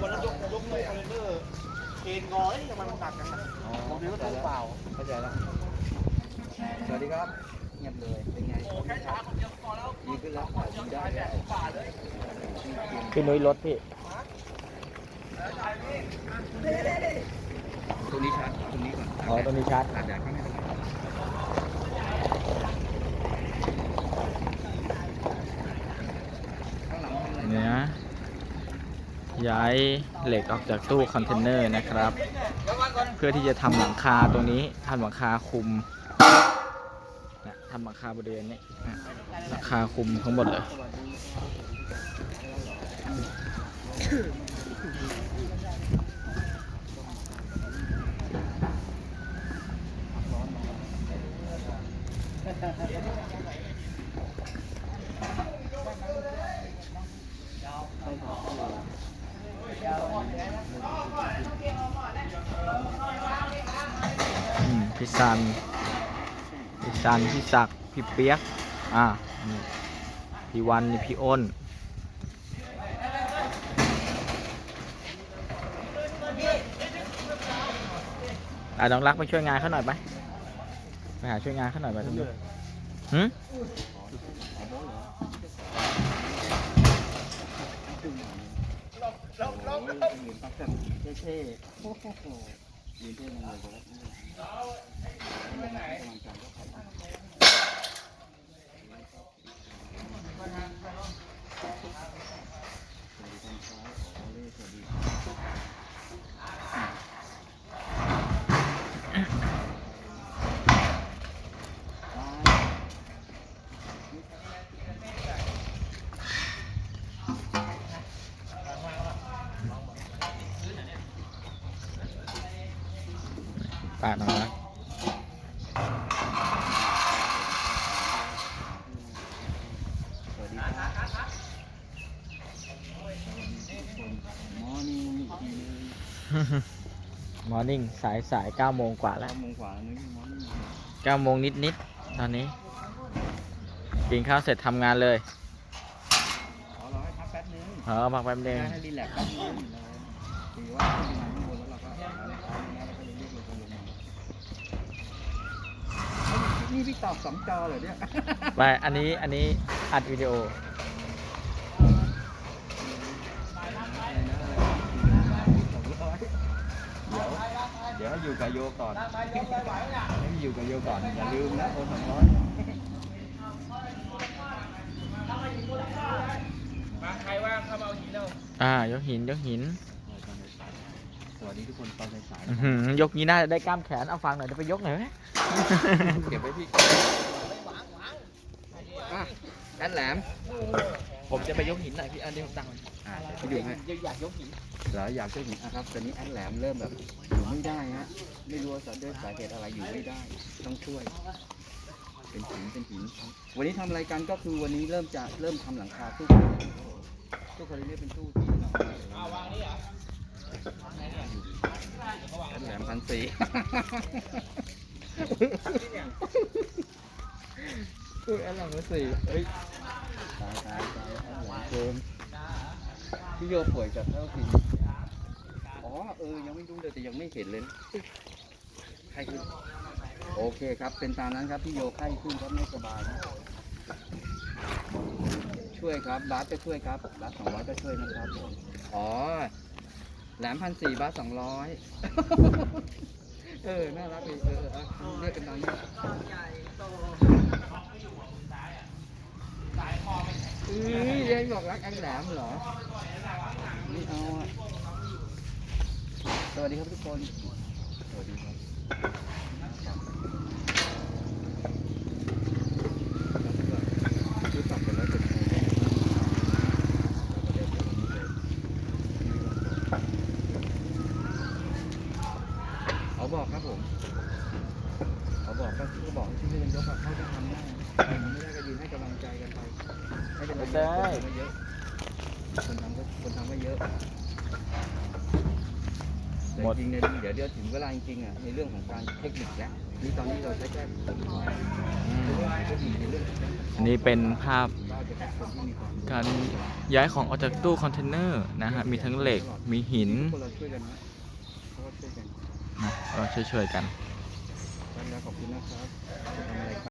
วันนั้นยกยกตู้คอนเทนเนอร์เคนงอเอ้ยทำไมมันหนักจังอะผมนึกว่าตู้เปล่า เข้าใจแล้ว สวัสดีครับ เงียบเลย เป็นไงแค่ช้าคนเดียวพอแล้วดีขึ้นแล้วดีได้แล้วป่าเลยพี่นุ้ยรถพี่ตรงนี้ชาร์จตรงนี้ก่อนอ๋อตรงนี้ชาร์จอาจจะข้างในข้างหลังเป็นอะไร เนี่ยนะ ย้ายเหล็กออกจากตู้คอนเทนเนอร์นะครับ เพื่อที่จะทำหลังคาตรงนี้ทำหลังคาคุมนะทำหลังคาบริเวณนี้นะหลังคาคุมทั้งหมดเลย พี่ซันพี่ซันพี่ศักดิ์พี่เปียกอ่าพี่วันนี่พี่อ้นอะน้องรักไปช่วยงานเขาหน่อยไปไปหาช่วยงานเขาหน่อยไปตรงนี้หืมยืนปักแบบเท่ๆโอ้โหยืนเท่มากเลยครับกำลังใจก็ขอบคุณ ปากน้องรักสวัสดีครับมอร์นิ่งอีกทีนึงมอร์นิ่งสายสายเก้าโมงกว่าแล้เก้าวโมงกว่านึงมอร์นิ่งเก้าโมงนิดนิดๆตอนนี้ กินข้าวเสร็จทำงานเลยขอเราให้พักแป๊บนึงเออพักแป๊บนึงให้รีแลกซ์แป๊บนึงถือว่าขึ้นมาข้างบนแล้วเราก็เอาเอาเอาแล้วก็เรียกลงลงมา นี่พี่ตอบสองจอเหรอเนี่ยไปอันนี้อันนี้อัดวิดีโอ เดี๋ยวให้อยู่กับโยก่อนให้อยู่กับโยก่อนอย่าลืมนะโอนสองร้อยอ่ายกหินยกหินส วัสดีทุกคนตอนสายอื้อหือยกนี้น่าจะได้กล้ามแขนเอาฟังหน่อยเดี๋ยวไปยกหน่อยไหมๆเก็บไว้พี่อะแอนแหลม ผมจะไปยกหินหน่อยพี่อันนี้ผมตั้งไว้อ่าเดี๋ยวไปอยู่ให้อยากยกหินเหรออยากช่วยหญิงอะครับตอนนี้แอนแหลมเริ่มแบบอยู่ไม่ได้ฮะไม่รู้ว่าสาด้วยสาเหตุอะไรอยู่ไม่ได้ ต้องช่วย เป็นหินเป็นหินวันนี้ทำอะไรกันก็คือวันนี้เริ่มจะเริ่มทำหลังคาตู้ตู้คอนเทนเนอร์เป็นตู้ที่เราวางนี่เหรอแอนแหลมพันสีตู้แอนแหลมพันสีเฮ้ยตายตายตายแอนแหลมเกินพี่โยป่วยกับเท่าทีอ๋อเออ ยังไม่รู้เลยแต่ยังไม่เห็นเลยนะไข้ขึ้นโอเคครับ เป็นตามนั้นครับ พี่โยไข้ขึ้นครับไม่สบายนะช่วยครับบาสก็ช่วยครับบาสสองร้อยก็ช่วยนะครับผมอ๋อ แหลมพันสี่บาสสองร้อยเออ น่ารักดีเออเออเอาเรียกกันตามนี้อือเรียบอกรักอันแหลมเหรอไม่เอาอะสวัสดีครับทุกคน สวัสดีครับรู้จักกันแล้วเป็นไง ยกอะเขาจะทำได้ไม่ได้ก็ยืนให้กำลังใจกันไปไม่เป็นไรคนทำก็เยอะคนทำก็คนทำก็เยอะแต่จริงในเดี๋ยวเดี๋ยวถึงเวลาจริงๆอะในเรื่องของการเทคนิคแล้วนี่ตอนนี้เราใช้แค่กฎหอันนี้เป็นภาพการย้ายของออกจากตู้คอนเทนเนอร์นะฮะ มีทั้งเหล็ก มีหินเราช่วยกันนะเขาช่วยกัน นะเราช่วยๆกัน ครับนะขอบคุณนะครับ